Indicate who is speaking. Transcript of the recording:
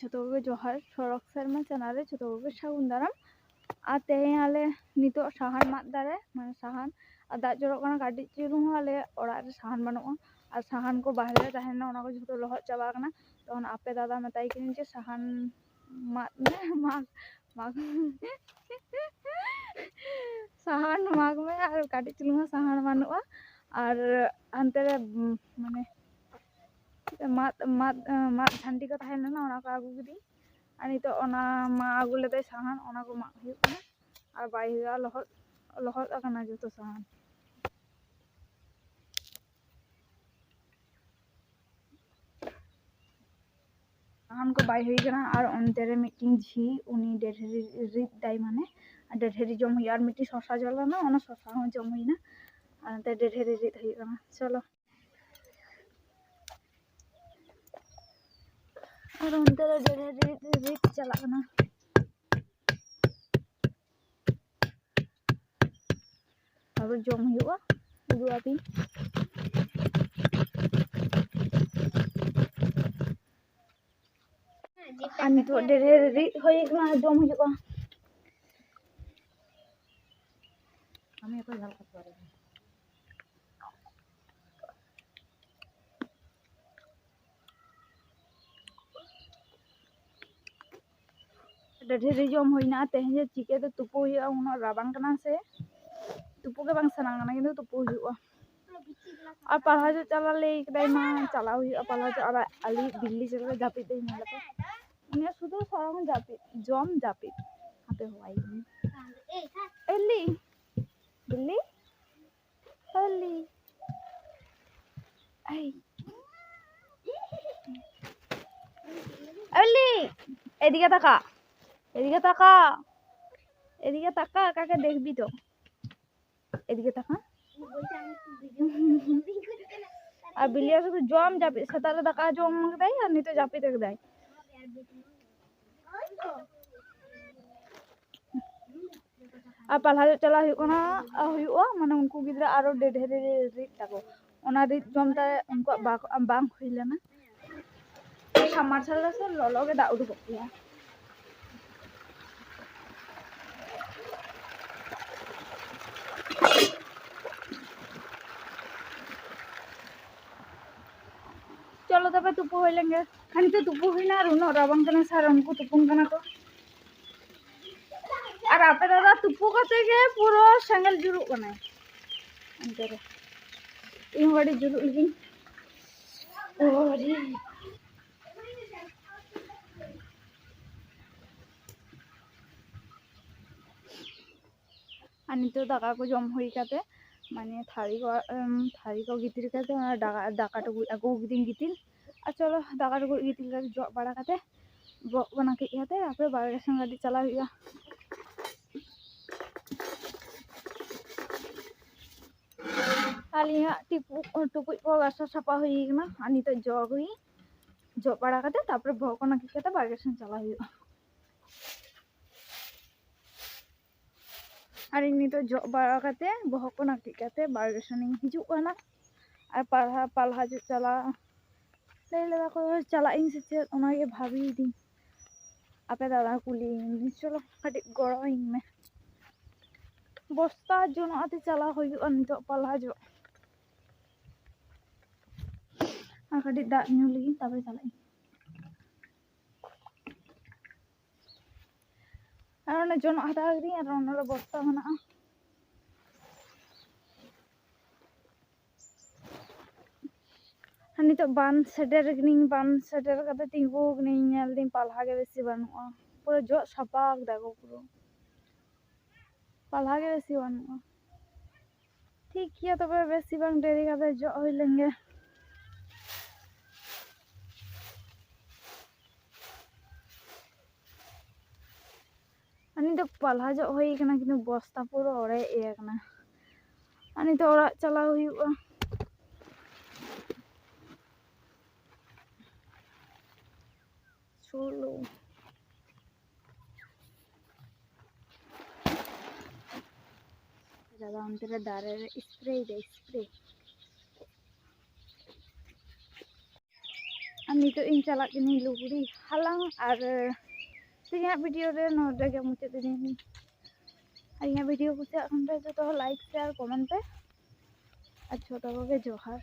Speaker 1: ᱡᱷᱚᱛᱚ ᱡᱚᱦᱟᱨ ᱥᱚᱲᱚᱠ ᱥᱮᱨᱢᱟ ᱪᱟᱱᱟᱨᱮ ᱡᱷᱚᱛᱚ ᱥᱟᱹᱜᱩᱱ ᱫᱟᱨᱟᱢ ᱟᱨ ᱛᱮᱦᱮᱧ ᱟᱞᱮ ᱱᱤᱛᱚᱜ ᱥᱟᱦᱟᱱ ᱢᱟᱜ ᱫᱟᱨᱮ ᱢᱟᱱᱮ ᱥᱟᱦᱟᱱ ᱟᱨ ᱫᱟᱜ ᱡᱚᱨᱚᱜ ᱠᱟᱱᱟ ᱠᱟᱹᱴᱤᱡ ᱪᱩᱞᱩᱝ ᱦᱚᱸ ᱟᱞᱮ ᱚᱲᱟᱜ ᱨᱮ ᱥᱟᱦᱟᱱ ᱵᱟᱹᱱᱩᱜᱼᱟ ᱟᱨ ᱥᱟᱦᱟᱱ ᱠᱚ ᱵᱟᱦᱨᱮ ᱨᱮ ᱛᱟᱦᱮᱱᱟ ᱚᱱᱟ ᱠᱚ ᱡᱷᱚᱛᱚ ᱞᱚᱦᱚᱫ ᱪᱟᱵᱟ ᱟᱠᱟᱱᱟ ᱛᱚᱠᱷᱚᱱ ᱟᱯᱮ ᱫᱟᱫᱟ ᱢᱮᱛᱟᱭ ᱠᱤᱱᱟᱹᱧ ᱡᱮ ᱥᱟᱦᱟᱱ ᱢᱟᱜ ᱢᱮ ᱢᱟᱜ ᱢᱟᱜ ᱥᱟᱦᱟᱱ ᱢᱟᱜᱽ ᱢᱮ ᱟᱨ ᱠᱟᱹᱴᱤᱡ ᱪᱩᱞᱩᱝ ᱦᱚᱸ ᱥᱟᱦᱟᱱ ᱵᱟᱹᱱᱩᱜᱼᱟ ᱟᱨ ᱦᱟᱱᱛᱮ ᱨᱮ ᱢᱟᱱᱮ ᱢᱟᱫ ᱢᱟᱫ ᱢᱟᱫ ᱡᱷᱟᱹᱱᱴᱤ ᱠᱚ ᱛᱟᱦᱮᱸ ᱞᱮᱱᱟ ᱚᱱᱟ ᱠᱚ ᱟᱹᱜᱩ ᱠᱤᱫᱤᱧ ᱟᱨ ᱱᱤᱛᱚᱜ ᱚᱱᱟ ᱢᱟ ᱟᱹᱜᱩ ᱞᱮᱫᱟᱭ ᱥᱟᱦᱟᱱ ᱚᱱᱟ ᱠᱚ ᱢᱟᱜ ᱦᱩᱭᱩᱜ ᱠᱟᱱᱟ ᱟᱨ ᱵᱟᱭ ᱦᱩᱭᱩᱜᱼᱟ ᱞᱚᱦᱚᱫ ᱞᱚᱦᱚᱫ ᱟᱠᱟᱱᱟ ᱡᱚᱛᱚ ᱥᱟᱦᱟᱱ ᱥᱟᱦᱟᱱ ᱠᱚ ᱵᱟᱭ ᱦᱩᱭ ᱠᱟᱱᱟ ᱟᱨ ᱚᱱᱛᱮ ᱨᱮ ᱢᱤᱫᱴᱤᱱ ᱡᱷᱤ ᱩᱱᱤ ᱰᱮᱨᱦᱮᱨᱤ ᱨᱤᱫ ᱫᱟᱭ ᱢᱟᱱᱮ ᱰᱮᱨᱦᱮᱨᱤ ᱡᱚᱢ ᱦᱩᱭᱩᱜᱼᱟ ᱟᱨ ᱢᱤᱫᱴᱤᱡ ᱥᱚᱥᱟ ᱡᱚᱞ ᱞᱮᱱᱟ ᱚᱱᱟ ᱥᱚᱥᱟ ᱦᱚᱸ ᱡᱚᱢ ᱦᱩᱭᱱᱟ ᱟᱨ ᱱᱚᱛᱮ ᱰᱮᱨᱦᱮᱨᱤ ᱨᱤᱫ ᱦᱩᱭᱩᱜ ᱠᱟᱱᱟ ᱪᱚᱞᱚ ᱟᱨ ᱚᱱᱛᱮ ᱫᱚ ᱰᱷᱮᱨ ᱰᱷᱮᱨ ᱨᱤᱠ ᱪᱟᱞᱟᱜ ᱠᱟᱱᱟ ᱟᱨᱚ ᱡᱚᱢ ᱦᱩᱭᱩᱜᱼᱟ ᱩᱫᱩᱜ ᱟᱹᱵᱤᱱ ᱟᱨ ᱱᱤᱛᱚᱜ ᱰᱷᱮᱨ ᱰᱷᱮᱨ ᱨᱤᱫ ᱦᱩᱭ ᱠᱟᱱᱟ ᱡᱚᱢ ᱦᱩᱭᱩᱜᱼᱟ
Speaker 2: ᱟᱢ ᱮᱠᱚ ᱡᱷᱟᱞ ᱠᱟᱛᱮ
Speaker 1: ᱰᱟᱹᱰᱷᱤᱨᱤ ᱡᱚᱢ ᱦᱩᱭᱱᱟ ᱛᱮᱦᱮᱧ ᱡᱮ ᱪᱤᱠᱟᱹᱛᱮ ᱛᱩᱯᱩ ᱦᱩᱭᱩᱜᱼᱟ ᱩᱱᱟᱹᱜ ᱨᱟᱵᱟᱝ ᱠᱟᱱᱟ ᱥᱮ ᱛᱩᱯᱩ ᱜᱮ ᱵᱟᱝ ᱥᱟᱱᱟ ᱠᱟᱱᱟ ᱠᱤᱱᱛᱩ ᱛᱩᱯᱩ ᱦᱩᱭᱩᱜᱼᱟ আর পালহা যে চালা লেই কেদাই মা চালা হইয়া পালহা যে আর আলি দিল্লি চলে জাপি দেই না লাগে উনি শুধু সরম জাপি জম জাপি হাতে হওয়াই এলি দিল্লি এলি এই এলি এদিকে তাকা এদিকে তাকা এদিকে তাকা কাকে দেখবি তো এদিকে তাকা আর বিলিয়া শুধু জম যাপি সেতালে তাকা জম দেয় আর নিতে জাপি থেকে দেয় আর পালহা চলা ᱦᱩᱭᱩᱜ ᱠᱟᱱᱟ ᱦᱩᱭᱩᱜᱼᱟ ᱢᱟᱱᱮ ᱩᱱᱠᱩ ᱜᱤᱫᱽᱨᱟᱹ ᱟᱨᱚ ᱰᱮ ᱰᱷᱮᱨ ᱨᱤᱫ ᱛᱟᱠᱚ ᱚᱱᱟ ᱨᱤᱫ ᱡᱚᱢᱛᱮ ᱩᱱᱠᱩᱣᱟᱜ ᱵᱟᱝ ᱦᱩᱭ ᱞᱮᱱᱟ ᱥᱟᱢᱟᱨᱥᱟᱞ ᱨᱮ ᱞᱚᱞᱚᱜᱮ ᱫᱟᱜ ᱩᱰᱩᱠᱚᱜ ᱜᱮᱭᱟ ᱛᱟᱞᱚ ᱛᱟᱯᱮ ᱛᱩᱯᱩ ᱦᱩᱭ ᱞᱮᱱᱜᱮ ᱠᱷᱟᱱᱤ ᱛᱮ ᱛᱩᱯᱩ ᱦᱩᱭᱱᱟ ᱟᱨ ᱩᱱᱟᱹᱜ ᱨᱟᱵᱟᱝ ᱠᱟᱱᱟ ᱥᱟᱨ ᱩᱱᱠᱩ ᱛᱩᱯᱩᱱ ᱠᱟᱱᱟ ᱠᱚ ᱟᱨ ᱟᱯᱮ ᱫᱟᱫᱟ ᱛᱩᱯᱩ ᱠᱟᱛᱮ ᱜᱮ ᱯᱩᱨᱟᱹ ᱥᱮᱸᱜᱮᱞ ᱡᱩᱨᱩᱜ ᱠᱟᱱᱟ ᱚᱱᱛᱮ ᱫᱚ ᱤᱧ ᱵᱟᱹᱲᱤ ᱡᱩᱨᱩᱜ ᱞᱤᱜᱤᱧ ᱳᱨᱮ আর নিতে দাকা কো জম হই কাতে মানে থারি থারি কো গিতির কাতে ডাকা ডাকাটা আগুন গিতিন গিতিন ᱟᱨ ᱪᱚᱞᱚ ᱫᱟᱠᱟ ᱨᱮᱠᱚ ᱤᱫᱤ ᱞᱮᱠᱟ ᱡᱚᱜ ᱵᱟᱲᱟ ᱠᱟᱛᱮ ᱡᱚᱜ ᱵᱟᱱᱟ ᱠᱮᱫ ᱠᱟᱛᱮ ᱟᱯᱮ ᱵᱟᱨᱦᱮ ᱥᱮᱱ ᱜᱟᱹᱰᱤ ᱪᱟᱞᱟᱣ ᱦᱩᱭᱩᱜᱼᱟ ᱟᱹᱞᱤᱧᱟᱜ ᱴᱤᱯᱩ ᱴᱩᱠᱩᱡ ᱠᱚ ᱜᱟᱥᱟ ᱥᱟᱯᱟ ᱦᱩᱭ ᱠᱟᱱᱟ ᱟᱨ ᱱᱤᱛᱚᱜ ᱡᱚᱜ ᱦᱩᱭ ᱡᱚᱜ ᱵᱟᱲᱟ ᱠᱟᱛᱮ ᱛᱟᱨᱯᱚᱨ ᱵᱚᱦᱚᱜ ᱠᱚ ᱱᱟᱹᱠᱤᱡ ᱠᱟᱛᱮ ᱵᱟᱨᱦᱮ ᱥᱮᱱ ᱪᱟᱞᱟᱣ ᱦᱩᱭᱩᱜᱼᱟ আর ইনি তো জব বাড়া কাতে বহকনা টিকাতে বাড়ি সঙ্গে হিজুক কানা আর পালহা পালহা চালা ᱞᱟᱹᱭᱞᱮᱫᱟ ᱠᱚ ᱪᱟᱞᱟᱜ ᱤᱧ ᱥᱮ ᱚᱱᱟᱜᱮ ᱵᱷᱟᱵᱤᱭᱤᱫᱟᱹᱧ ᱟᱯᱮ ᱫᱟᱫᱟ ᱠᱩᱞᱤᱭᱤᱧ ᱪᱚᱞᱚ ᱠᱟᱹᱴᱤᱡ ᱜᱚᱲᱚᱣᱟᱹᱧ ᱢᱮ ᱵᱚᱥᱛᱟ ᱡᱚᱱᱚᱜ ᱟᱛᱮ ᱪᱟᱞᱟᱣ ᱦᱩᱭᱩᱜᱼᱟ ᱱᱤᱛᱚᱜ ᱯᱟᱞᱦᱟ ᱡᱚᱜ আর কাটি দাঁত নিউ লিগিন তারপরে চালাই আর অনেক জন হাতা আগে আর অন্য বস্তা মেনা नित बान सेटर बान सेटर करते तिंगू कहीं पालहा बेसि बनूगा पूरा जो साफा पूरा पालहा बेसि बनू ठीक है तब तो बेसि बांग देरी करते जो हो लेंगे नित पाला जो होना कि बस्ता पूरा और नित चला ষোলো দাদা অন্তরে দাঁড়ের স্প্রে দেয় স্প্রে ᱱᱤᱛᱚᱜ ᱤᱧ ᱪᱟᱞᱟᱜ ᱠᱟᱹᱱᱟᱹᱧ ᱞᱩᱜᱽᱲᱤ ᱦᱟᱞᱟᱝ ᱟᱨ ᱛᱮᱦᱮᱧᱟᱜ ᱵᱷᱤᱰᱤᱭᱳ ᱨᱮ ᱱᱚᱰᱮ ᱜᱮ ᱢᱩᱪᱟᱹᱫ ᱤᱫᱟᱹᱧ ᱟᱨ ᱤᱧᱟᱹᱜ ᱵᱷᱤᱰᱤᱭᱳ ᱠᱩᱥᱤᱭᱟᱜ ᱠᱷᱟᱱ ᱫᱚ ᱡᱚᱛᱚ ᱦᱚᱲ like, share, ᱠᱚᱢᱮᱱᱴ ᱯᱮ ᱟᱨ ᱡᱷᱚᱛᱚ ᱠᱚᱜᱮ ᱡᱚᱦᱟᱨ